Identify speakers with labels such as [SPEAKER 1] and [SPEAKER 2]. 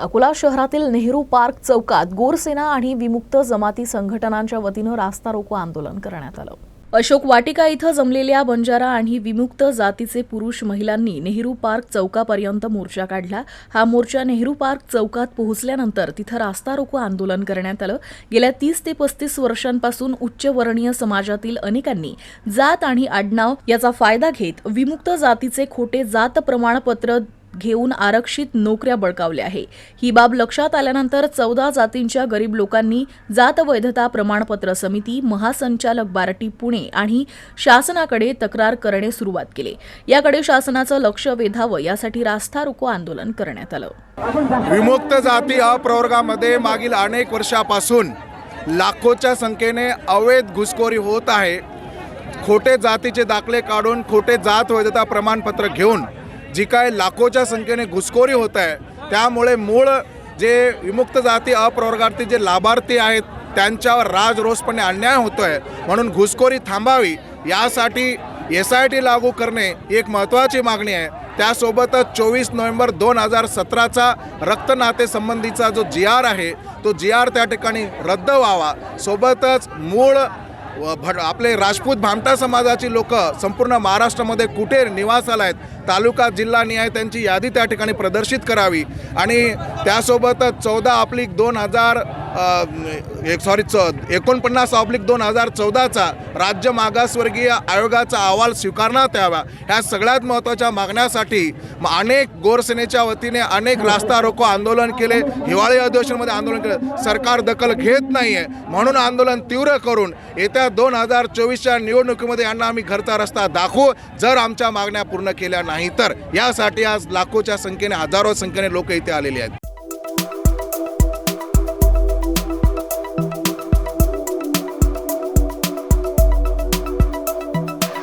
[SPEAKER 1] अकोला शहरातील नेहरू पार्क चौकात गोरसेना आणि विमुक्त जमाती संघटनांच्या वतीनं रास्ता रोको आंदोलन करण्यात आलं. अशोक वाटिका इथं जमलेल्या बंजारा आणि विमुक्त जातीचे पुरुष महिलांनी नेहरू पार्क चौकापर्यंत मोर्चा काढला. हा मोर्चा नेहरू पार्क चौकात पोहोचल्यानंतर तिथं रास्ता रोको आंदोलन करण्यात आलं. गेल्या तीस ते पस्तीस वर्षांपासून उच्चवर्णीय समाजातील अनेकांनी जात आणि आडनाव याचा फायदा घेत विमुक्त जातीचे खोटे जात प्रमाणपत्र घेऊन आरक्षित नोकऱ्या बळकावल्या आहे. ही बाब लक्षात आल्यानंतर चौदा जातींच्या गरीब लोकांनी जात वैधता प्रमाणपत्र समिती महासंचालक बार्टी पुणे आणि शासनाकडे तक्रार करणे सुरुवात केली. याकडे शासनाचं लक्ष वेधावं यासाठी रास्ता रोको आंदोलन करण्यात आलं.
[SPEAKER 2] विमुक्त जाती अप्रवर्गामध्ये मागील अनेक वर्षापासून लाखोच्या संख्येने अवैध घुसखोरी होत आहे. खोटे जातीचे दाखले काढून खोटे जात वैधता प्रमाणपत्र घेऊन जी काय लाखोच्या संख्येने घुसखोरी होत आहे त्यामुळे मूळ जे विमुक्त जाती अप्रवर्गातील जे लाभार्थी आहेत त्यांच्यावर राजरोसपणे अन्याय होतो आहे म्हणून घुसखोरी थांबावी यासाठी एस आय टी लागू करणे ही एक महत्त्वाची मागणी आहे. त्यासोबतच चोवीस नोव्हेंबर दोन हजार सतराचा रक्तनातेसंबंधीचा जो जी आर आहे तो जी आर त्या ठिकाणी रद्द व्हावा. सोबतच मूळ भट आपले राजपूत भामटा समाजाची लोक संपूर्ण महाराष्ट्रामध्ये कुठे निवासाला आहेत? तालुका जिल्हा निहाय त्यांची यादी त्या ठिकाणी प्रदर्शित करावी. आणि त्यासोबतच चौदा ऑब्लिक दोन हजार एक सॉरी च एकोणपन्नास ऑब्लिक दोन हजार चौदाचा राज्य मागासवर्गीय आयोगाचा अहवाल स्वीकारण्यात यावा. ह्या सगळ्यात महत्त्वाच्या मागण्यासाठी म- अनेक गोरसेनेच्या वतीने अनेक रास्ता रोको आंदोलन केले. हिवाळी अधिवेशनमध्ये आंदोलन केलं. सरकार दखल घेत नाही आहे म्हणून आंदोलन तीव्र करून येत्या दोन हजार चोवीसच्या निवडणुकीमध्ये यांना आम्ही घरचा रस्ता दाखवू जर आमच्या मागण्या पूर्ण केल्या नाही तर. यासाठी आज लाखोच्या संख्येने हजारो संख्येने लोक इथे आलेले आहेत.